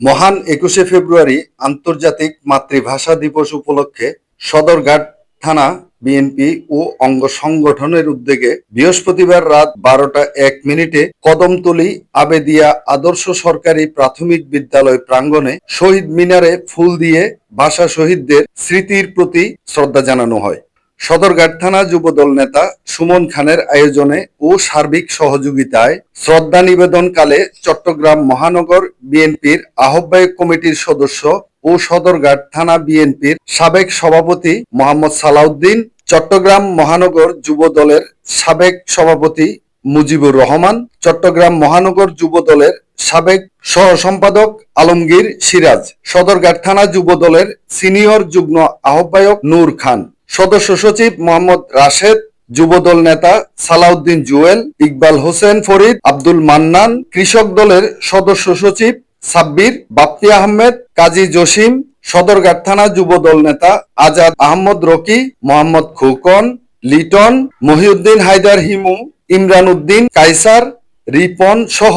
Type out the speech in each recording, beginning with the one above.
মহান একুশে ফেব্রুয়ারি আন্তর্জাতিক মাতৃভাষা দিবস উপলক্ষে সদরঘাট থানা বিএনপি ও অঙ্গ সংগঠনের উদ্যোগে বৃহস্পতিবার রাত বারোটা এক মিনিটে কদমতলী আবেদিয়া আদর্শ সরকারি প্রাথমিক বিদ্যালয় প্রাঙ্গণে শহীদ মিনারে ফুল দিয়ে ভাষা শহীদদের স্মৃতির প্রতি শ্রদ্ধা জানানো হয়। সদরঘাট থানা যুবদল নেতা সুমন খানের আয়োজনে ও সার্বিক সহযোগিতায় শ্রদ্ধা নিবেদনকালে চট্টগ্রাম মহানগর বিএনপির আহ্বায়ক কমিটির সদস্য ও সদরঘাট থানা বিএনপির সাবেক সভাপতি মোহাম্মদ সালাউদ্দিন, চট্টগ্রাম মহানগর যুব দলের সাবেক সভাপতি মুজিবুর রহমান, চট্টগ্রাম মহানগর যুব দলের সাবেক সহ সম্পাদক আলমগীর সিরাজ, সদরঘাট থানা যুব দলের সিনিয়র যুগ্ম আহ্বায়ক নূর খান, সদস্য সচিব মোহাম্মদ রাশেদ যুবদল নেতা সালাউদ্দিন জুয়েল, ইকবাল হোসেন ফরিদ, আব্দুল মান্নান, কৃষক দলের সদস্য সচিব সাব্বির, বাপ্তি আহমেদ, কাজী জসিম, সদরঘাট থানা যুবদল নেতা আজাদ আহমদ রকি, মোহাম্মদ খোকন, লিটন, মহিউদ্দিন হায়দার হিমু, ইমরান উদ্দিন কাইসার রিপন সহ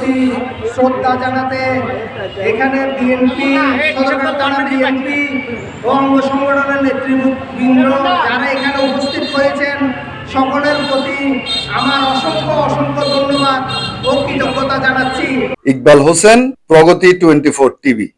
প্রতি শ্রদ্ধা জানাতে এখানে বিএনপি বিএনপি অঙ্গ সংগঠনের নেতৃবৃন্দ যারা এখানে উপস্থিত হয়েছেন, সকলের প্রতি আমার অসংখ্য অসংখ্য ধন্যবাদ ও কৃতজ্ঞতা জানাচ্ছি। Iqbal Hossain, Pragati twenty four TV.